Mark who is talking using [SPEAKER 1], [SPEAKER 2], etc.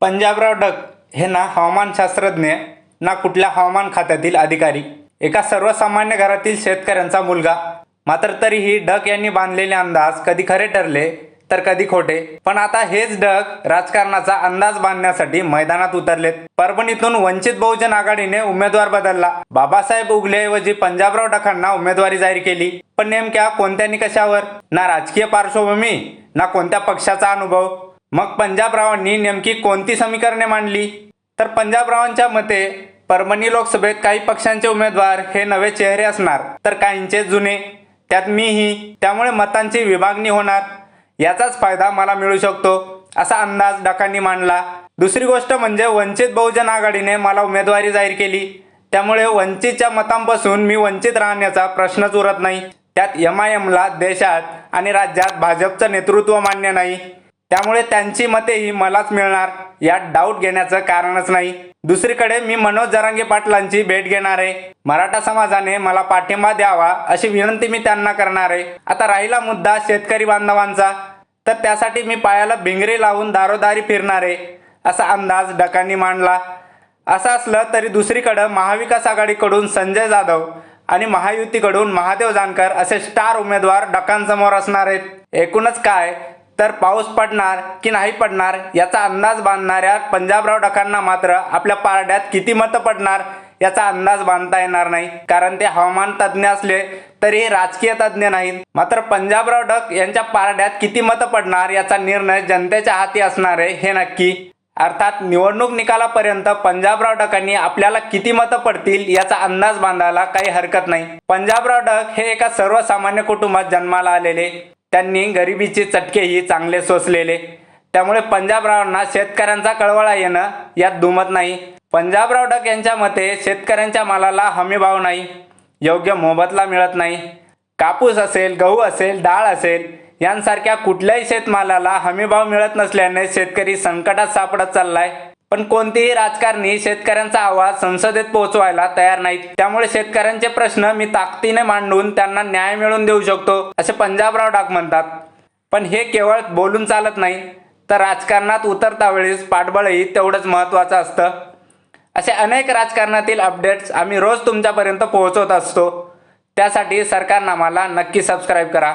[SPEAKER 1] Panjabrao duck हे ना हवामानशास्त्रज्ञ ना कुठल्या हवामान खात्यातील अधिकारी. एका सर्वसामान्य घरातील शेतकऱ्यांचा मुलगा. मात्र तरीही डक यांनी बांधलेले अंदाज कधी खरे ठरले तर कधी खोटे. पण आता हेच डक राजकारणाचा अंदाज बांधण्यासाठी मैदानात उतरलेत. परभणीतून वंचित बहुजन आघाडीने उमेदवार बदलला. बाबासाहेब उगलेऐवजी पंजाबराव डकांना उमेदवारी जाहीर केली. पण नेमक्या कोणत्या निकषावर? ना राजकीय पार्श्वभूमी ना कोणत्या पक्षाचा अनुभव? मग पंजाबरावांनी नेमकी कोणती समीकरणे मांडली? तर पंजाबरावांच्या मते परभणी लोकसभेत काही पक्षांचे उमेदवार हे नवे चेहरे असणार तर काहींचे जुने. त्यात मीही त्यामुळे मतांची विभागणी होणार. याचाच फायदा मला मिळू शकतो असा अंदाज डकांनी मांडला. दुसरी गोष्ट म्हणजे वंचित बहुजन आघाडीने मला उमेदवारी जाहीर केली. त्यामुळे वंचितच्या मतांपासून मी वंचित राहण्याचा प्रश्नच उरत नाही. त्यात एम आय एमला देशात आणि राज्यात भाजपचं नेतृत्व मान्य नाही. त्यामुळे त्यांची मतेही मलाच मिळणार. यात डाऊट घेण्याचं कारणच नाही. दुसरीकडे मी मनोज जरांगे पाटलांची भेट घेणार आहे. मराठा समाजाने मला पाठिंबा द्यावा अशी विनंती मी त्यांना करणार आहे. आता राहिला मुद्दा शेतकरी बांधवांचा. तर त्यासाठी मी पायाला भिंगरी लावून दारोदारी फिरणार आहे असा अंदाज डकांनी मांडला. असं असलं तरी दुसरीकडं महाविकास आघाडीकडून संजय जाधव आणि महायुतीकडून महादेव जानकर असे स्टार उमेदवार डकांसमोर असणार आहेत. एकूणच काय तर पाऊस पडणार की नाही पडणार याचा अंदाज बांधणाऱ्या पंजाबराव डकांना मात्र आपल्या पारड्यात किती मतं पडणार याचा अंदाज बांधता येणार नाही. कारण ते हवामान तज्ज्ञ असले तरी राजकीय तज्ज्ञ नाहीत. मात्र पंजाबराव डक यांच्या पारड्यात किती मतं पडणार याचा निर्णय जनतेच्या हाती असणार आहे हे नक्की. अर्थात निवडणूक निकालापर्यंत पंजाबराव डकांनी आपल्याला किती मतं पडतील याचा अंदाज बांधायला काही हरकत नाही. पंजाबराव डक हे एका सर्वसामान्य कुटुंबात जन्माला आलेले. त्यांनी गरिबीचे चटकेही चांगले सोसलेले. त्यामुळे पंजाबरावांना शेतकऱ्यांचा कळवळा येणं यात दुमत नाही. पंजाबराव डक यांच्या मते शेतकऱ्यांच्या मालाला हमीभाव नाही. योग्य मोबदला मिळत नाही. कापूस असेल गहू असेल डाळ असेल यांसारख्या कुठल्याही शेतमालाला हमीभाव मिळत नसल्याने शेतकरी संकटात सापडत चाललाय. पण कोणतीही राजकारणी शेतकऱ्यांचा आवाज संसदेत पोहोचवायला तयार नाहीत. त्यामुळे शेतकऱ्यांचे प्रश्न मी ताकदीने मांडून त्यांना न्याय मिळवून देऊ शकतो असे पंजाबराव डाक म्हणतात. पण हे केवळ बोलून चालत नाही तर राजकारणात उतरता वेळेस पाठबळही तेवढंच महत्त्वाचं असतं. असे अनेक राजकारणातील अपडेट्स आम्ही रोज तुमच्यापर्यंत पोहोचवत असतो. त्यासाठी सरकारनामाला नक्की सबस्क्राईब करा.